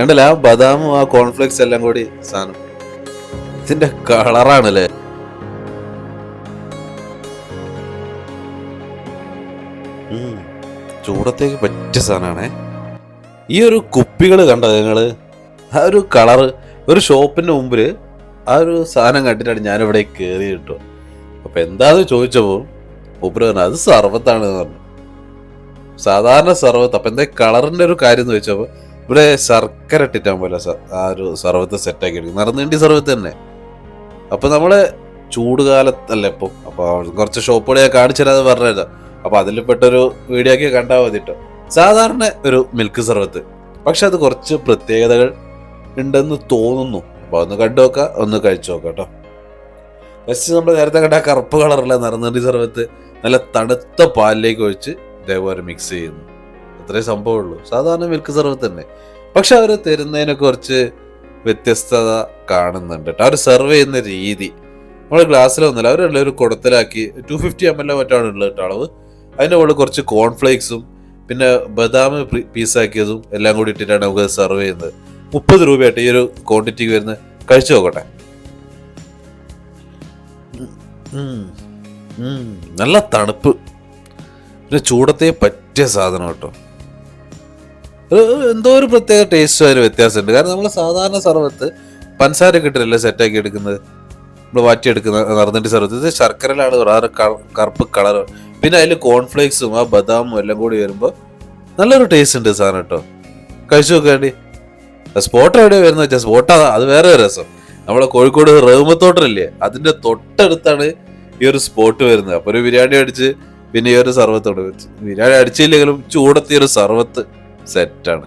കണ്ടല്ല ആ ബദാമും ആ കോൺഫ്ലെക്സ് എല്ലാം കൂടി സാധനം. ഇതിന്റെ കളറാണല്ലേ. ചൂടത്തേക്ക് പറ്റിയ സാധനമാണേ ഈ ഒരു കുപ്പികൾ കണ്ടോ നിങ്ങൾ ആ ഒരു കളറ് ഒരു ഷോപ്പിന്റെ മുമ്പിൽ ആ ഒരു സാധനം കണ്ടിട്ടാണ് ഞാനിവിടെ കയറി കിട്ടുക അപ്പൊ എന്താന്ന് ചോദിച്ചപ്പോൾ ഉപ്പര പറഞ്ഞു അത് സർവത്താണ് പറഞ്ഞു. സാധാരണ സർവത്ത് അപ്പൊ എന്താ കളറിന്റെ ഒരു കാര്യം എന്ന് ചോദിച്ചപ്പോൾ ഇവിടെ ശർക്കര ഇട്ടിട്ടാൻ പോലെ ആ ഒരു സർവത്ത് സെറ്റാക്കി എടുക്കും. നിറനീണ്ടി സർവത്ത് തന്നെ. അപ്പൊ നമ്മൾ ചൂടുകാലത്തല്ലേ ഇപ്പൊ? അപ്പൊ കുറച്ച് ഷോപ്പുകൾ ഞാൻ കാണിച്ചു തരാതെ പറഞ്ഞത് അപ്പൊ അതിൽ പെട്ടൊരു വീഡിയോ ഒക്കെ കണ്ടാൽ മതി കേട്ടോ സാധാരണ ഒരു മിൽക്ക് സർവത്ത് പക്ഷെ അത് കുറച്ച് പ്രത്യേകതകൾ ഉണ്ടെന്ന് തോന്നുന്നു. അപ്പൊ ഒന്ന് കണ്ടു നോക്കാം ഒന്ന് കഴിച്ചു നോക്കാം കേട്ടോ ഫസ്റ്റ് നമ്മൾ നേരത്തെ കണ്ട കറുപ്പ് കളറുള്ള നിറനീണ്ടി സർവത്ത് നല്ല തണുത്ത പാലിലേക്ക് ഒഴിച്ച് ഇതേപോലെ മിക്സ് ചെയ്യുന്നു. അത്രേ സംഭവമുള്ളൂ. സാധാരണ മിൽക്ക് സർവത്ത് തന്നെ. പക്ഷെ അവർ തരുന്നതിനെ കുറച്ച് വ്യത്യസ്തത കാണുന്നുണ്ട് കേട്ടോ. അവർ സെർവ് ചെയ്യുന്ന രീതി. നമ്മൾ ഗ്ലാസ്സിലൊന്നുമില്ല അവരെല്ലാം ഒരു കുടത്തിലാക്കി ടു ഫിഫ്റ്റി എം എൽ മറ്റാണ് ഉള്ളത് കേട്ടോ അളവ്. അതിന്റെ മുകളിൽ കുറച്ച് കോൺഫ്ലേക്സും പിന്നെ ബദാം പീസാക്കിയതും എല്ലാം കൂടി ഇട്ടിട്ടാണ് നമുക്ക് സെർവ് ചെയ്യുന്നത്. മുപ്പത് രൂപയായിട്ട് ഈ ഒരു ക്വാണ്ടിറ്റിക്ക് വരുന്ന കഴിച്ചു നോക്കട്ടെ. നല്ല തണുപ്പ്. പിന്നെ ചൂടത്തെ പറ്റിയ സാധനം കേട്ടോ. എന്തോ ഒരു പ്രത്യേക ടേസ്റ്റ് അതിന് വ്യത്യാസമുണ്ട്. കാരണം നമ്മൾ സാധാരണ സർവത്ത് പഞ്ചസാര കിട്ടില്ലല്ലേ സെറ്റാക്കി എടുക്കുന്നത്? നമ്മൾ വാറ്റിയെടുക്കുന്ന നടന്നിട്ട് സർവത്ത് ഇത് ശർക്കരയിലാണ് വേറെ കറുപ്പ് കളർ പിന്നെ അതിൽ കോൺഫ്ലേക്സും ആ ബദാമും എല്ലാം കൂടി വരുമ്പോൾ നല്ലൊരു ടേസ്റ്റ് ഉണ്ട് സാധനം കേട്ടോ. കഴിച്ചു നോക്കാണ്ടി സ്പോട്ട് എവിടെയാണ് വരുന്നത് വെച്ചാൽ സ്പോട്ട് അതാ വേറെ രസം. നമ്മളെ കോഴിക്കോട് റഹ്മത്തോട്ടമില്ലേ അതിന്റെ തൊട്ടടുത്താണ് ഈ ഒരു സ്പോട്ട് വരുന്നത്. അപ്പോൾ ഒരു ബിരിയാണി അടിച്ച് പിന്നെ ഈ ഒരു സർവത്തോട് ബിരിയാണി അടിച്ചില്ലെങ്കിലും ചൂടത്തിയ ഒരു സർവത്ത്. സെറ്റാണ്.